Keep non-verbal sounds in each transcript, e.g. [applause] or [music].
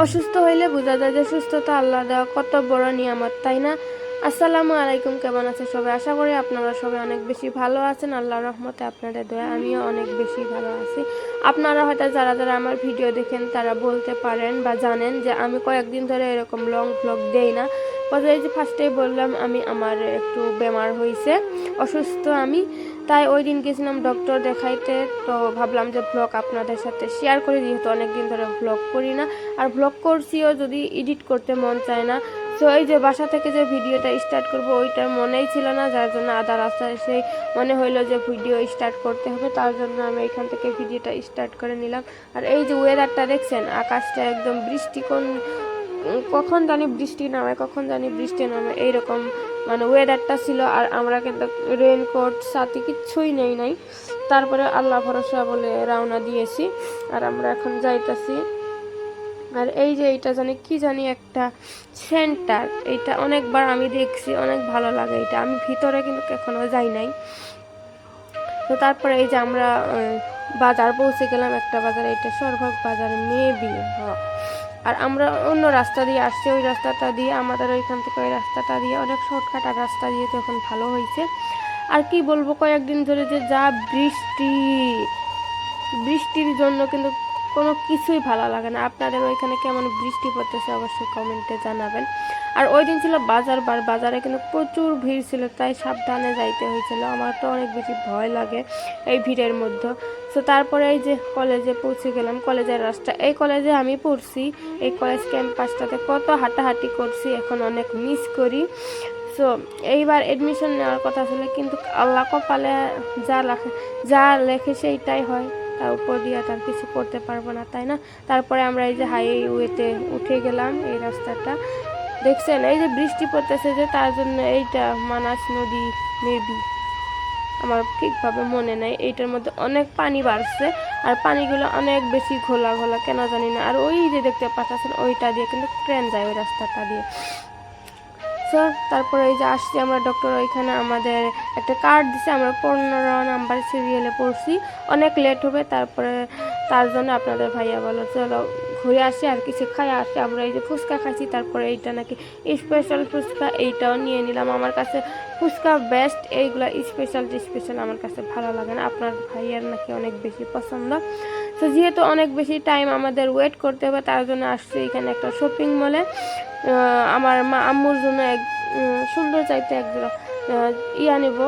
অসুস্থ হইলে বোঝা যায় যে সুস্থতা আল্লাহ দেওয়া কত বড় নিয়ামত তাই না? আসসালামু আলাইকুম, কেমন আছে সবাই? আশা করি আপনারা সবাই অনেক বেশি ভালো আছেন। আল্লাহর রহমতে আপনাদের দয়া, আমিও অনেক বেশি ভালো আছি। আপনারা হয়তো যারা যারা আমার ভিডিও দেখেন, তারা বলতে পারেন বা জানেন যে আমি কয়েকদিন ধরে এরকম লং ভ্লগ দেই না। কথা যে ফার্স্টেই বললাম, আমি আমার একটু বেমার হয়েছে অসুস্থ আমি। তাই ওই দিন গেছিলাম ডক্টর দেখাইতে, তো ভাবলাম যে ব্লগ আপনাদের সাথে শেয়ার করি, যেহেতু অনেকদিন ধরে ব্লগ করি না। আর ব্লগ করছিও যদি এডিট করতে মন চায় না তো এই যে বাসা থেকে যে ভিডিওটা স্টার্ট করব, ওইটার মনেই ছিল না, যার জন্য আধা রাস্তায় এসে মনে হইল যে ভিডিও স্টার্ট করতে হবে, তার জন্য আমি এখান থেকে ভিডিওটা স্টার্ট করে নিলাম। আর এই যে ওয়েদারটা দেখছেন, আকাশটা একদম বৃষ্টি কোন, কখন জানি বৃষ্টি নামে, কখন জানি বৃষ্টি নামে, এইরকম মানে ওয়েদারটা ছিল। আর আমরা কিন্তু রেনকোট সাথে কিচ্ছুই নেই নাই। তারপরে আল্লাহ ভরসা বলে রওনা দিয়েছি। আর আমরা এখন যাইতাছি আর এই যে এটা জানি কি জানি একটা সেন্টার এইটা অনেকবার আমি দেখছি, অনেক ভালো লাগে এটা। আমি ভিতরে কিন্তু এখনও যাই নাই। তো তারপরে এই যে আমরা বাজার পৌঁছে গেলাম একটা বাজার, এটা সরভাগ বাজার, মেবি হ্যাঁ। আর আমরা অন্য রাস্তা দিয়ে আসছি, ওই রাস্তাটা দিয়ে আমাদের ওইখান থেকে ওই রাস্তাটা দিয়ে অনেক শর্টকাট আর রাস্তা দিয়ে তো এখন ভালো হয়েছে। আর কি বলব, কয়েকদিন ধরে যে যা বৃষ্টি, বৃষ্টির জন্য কিন্তু কোনো কিছুই ভালো লাগে না। আপনাদের ওইখানে কেমন বৃষ্টি পড়তেছে অবশ্যই কমেন্টে জানাবেন। আর ওই দিন ছিল বাজার, বার বাজারে কিন্তু প্রচুর ভিড় ছিল, তাই সাবধানে যাইতে হয়েছিল। আমার তো অনেক বেশি ভয় লাগে এই ভিড়ের মধ্যে। তো তারপরে এই যে কলেজে পৌঁছে গেলাম। কলেজের রাস্তা, এই কলেজে আমি পড়ছি। এই কলেজ ক্যাম্পাসটাতে কত হাঁটাহাঁটি করছি, এখন অনেক মিস করি। সো এইবার এডমিশন নেওয়ার কথা ছিল, কিন্তু আল্লাহ কপালে যা লেখে যা লেখে সেইটাই হয়। উপর দিয়ে তার কিছু করতে পারব না, তাই না? তারপরে আমরা এই যে হাইওয়েতে উঠে গেলাম এই রাস্তাটা। দেখছেন, এই যে বৃষ্টি পড়তেছে যে তার জন্য এইটা মানাস নদী মেবি আমার ঠিকভাবে মনে নেই, এইটার মধ্যে অনেক পানি বাড়ছে আর পানিগুলো অনেক বেশি ঘোলা ঘোলা, কেন জানি না। আর ওই যে দেখতে পাচ্ছেন, ওইটা দিয়ে কিন্তু ট্রেন যায় ওই রাস্তাটা দিয়ে। সো তারপরে এই যে আসছি আমরা ডক্টর ওইখানে আমাদের একটা কার্ড দিছে, আমরা পনেরো নাম্বার সিরিয়ালে পড়ছি। অনেক লেট হবে, তারপরে তার জন্য আপনাদের ভাইয়া বলো, চলো ঘুরে আসি, আর কিছু খাই, আসি। আমরা এই যে ফুচকা খাইছি, তারপরে এইটা নাকি স্পেশাল ফুচকা, এইটাও নিয়ে নিলাম। আমার কাছে ফুচকা বেস্ট এইগুলো স্পেশাল স্পেশাল আমার কাছে ভালো লাগে না। আপনার ভাইয়ার নাকি অনেক বেশি পছন্দ। তো যেহেতু অনেক বেশি টাইম আমাদের ওয়েট করতে হবে, তার জন্য আসছি এখানে একটা শপিং মলে আমার মা, আম্মুর জন্য এক সুন্দর চাইতে এক ইয়া নিব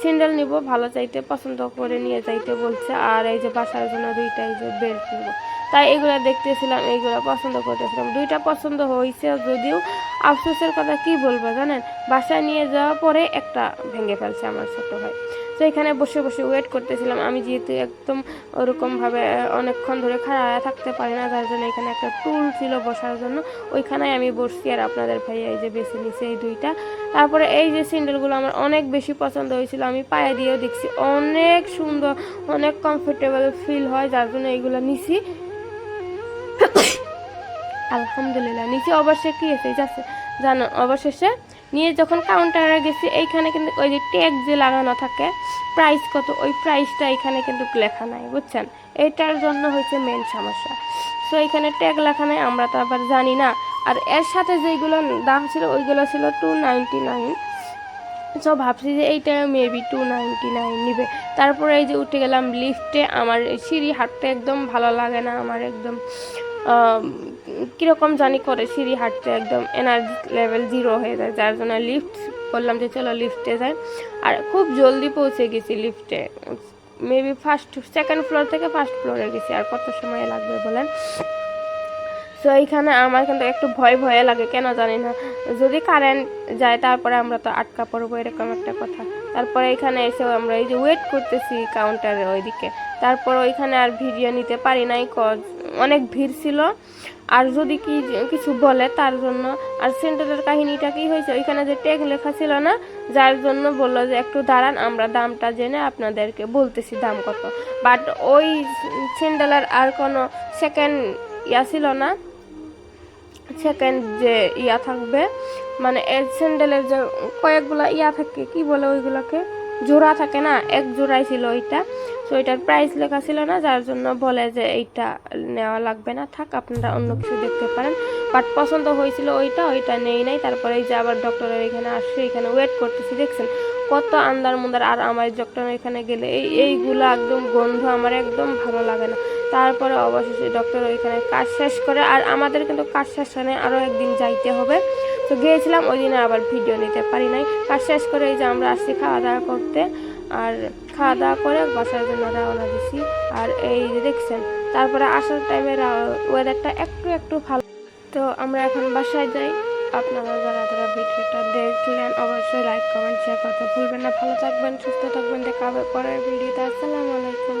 স্যান্ডেল নিব, ভালো চাইতে, পছন্দ করে নিয়ে যাইতে বলছে। আর এই যে বাসার জন্য দুইটা এই যে বেল্ট নিব। তাই এগুলো দেখতেছিলাম, এইগুলো পছন্দ করতেছিলাম। দুইটা পছন্দ হয়েছে যদিও, আফসোসের কথা কি বলব জানেন? বাসায় নিয়ে যাওয়ার পরে একটা ভেঙে ফেলছে আমার ছোট ভাই। তো এখানে বসে বসে ওয়েট করতেছিলাম। আমি যেহেতু একদম ওরকমভাবে অনেকক্ষণ ধরে খাড়া থাকতে পারি না, যার জন্য এখানে একটা টুল ছিল বসার জন্য। ওইখানেই আমি বসছি আর আপনাদের ভাই এই যে বেছে নিছে এই দুইটা। তারপরে এই যে স্যান্ডেলগুলো আমার অনেক বেশি পছন্দ হয়েছিল, আমি পায়ে দিয়েও দেখছি। অনেক সুন্দর, অনেক কমফোর্টেবল ফিল হয়, যার জন্য এইগুলো নিছি। [coughs] আলহামদুলিল্লাহ নিচে অবশ্যই কি এসে যাচ্ছে জানো, অবশেষে নিয়ে যখন কাউন্টারে গেছি, এইখানে কিন্তু ওই যে ট্যাগ যে লাগানো থাকে প্রাইস কত, ওই প্রাইসটা এখানে কিন্তু লেখা নাই, বুঝছেন? এইটার জন্য হয়েছে মেন সমস্যা। সো এখানে ট্যাগ লেখা নাই, আমরা তো আবার জানি না। আর এর সাথে যেগুলো দাম ছিল, ওইগুলো ছিল টু নাইনটি নাইন সো ভাবছি যে এইটা মেবি টু নাইনটি নাইন নিবে। তারপরে এই যে উঠে গেলাম লিফটে আমার সিঁড়ি হাঁটতে একদম ভালো লাগে না, আমার একদম কীরকম জানি করে সিঁড়ি হাঁটতে একদম এনার্জি লেভেল জিরো হয়ে যায়, যার জন্য লিফট বললাম যে চলো লিফটে যাই। আর খুব জলদি পৌঁছে গেছি লিফটে মেবি ফার্স্ট সেকেন্ড ফ্লোর থেকে ফার্স্ট ফ্লোরে গেছি, আর কত সময় লাগবে বলেন? তো এইখানে আমার কিন্তু একটু ভয় ভয়ে লাগে, কেন জানি না। যদি কারেন্ট যায়, তারপরে আমরা তো আটকা পড়ব, এরকম একটা কথা। তারপরে এখানে এসেও আমরা এই যে ওয়েট করতেছি কাউন্টারে ওইদিকে। তারপর ওইখানে আর ভিডিও নিতে পারি নাই কজ অনেক ভিড় ছিল। আর যদি কি কিছু বলে, তার জন্য আর সেন্টারের কাহিনীটা কি হয়েছে, ওইখানে যে ট্যাগ লেখা ছিল না, যার জন্য বলল যে একটু দাঁড়ান, আমরা দামটা জেনে আপনাদেরকে বলতেছি দাম কত। বাট ওই স্যান্ডেলের আর কোনো সেকেন্ড ইয়া ছিল না। সেকেন্ড যে ইয়া থাকবে মানে স্যান্ডেলের যে কয়েকগুলা ইয়া থাকে, কি বলে ওইগুলোকে? জোড়া থাকে না? এক জোড়াই ছিল ওইটা। তো ওইটার প্রাইস লেখা ছিল না, যার জন্য বলে যে এইটা নেওয়া লাগবে না। থাক, আপনারা অন্য কিছু দেখতে পারেন। বাট পছন্দ হয়েছিল ওইটা ওইটা নেই নাই। তারপরে এই যে আবার ডক্টরের এখানে আসছে, এখানে ওয়েট করতেছি, দেখছেন? কত আন্দার মুন্দার, আর আমার ডক্টরের ওইখানে গেলে এই, এইগুলো একদম গন্ধ আমার একদম ভালো লাগে না। তারপরে অবশেষে ডক্টর ওইখানে কাজ শেষ করে, আর আমাদের কিন্তু কাজ শেষ হয় আরও একদিন যাইতে হবে। তো গিয়েছিলাম, ওই দিনে আবার ভিডিও নিতে পারি নাই। কাজ শেষ করে এই যে আমরা আসছি খাওয়া দাওয়া করতে, আর খাওয়া দাওয়া করে বাসার জন্য রওনা দিছি। আর এই যে দেখছেন, তারপরে আসার টাইমে ওয়েদারটা একটু একটু ভালো। তো আমরা এখন বাসায় যাই। আপনারা যারা যারা ভিডিওটা দেখলেন, অবশ্যই লাইক কমেন্ট শেয়ার করতে ভুলবেন না। ভালো থাকবেন, সুস্থ থাকবেন। দেখা হবে পরের ভিডিওতে। আসসালামু আলাইকুম।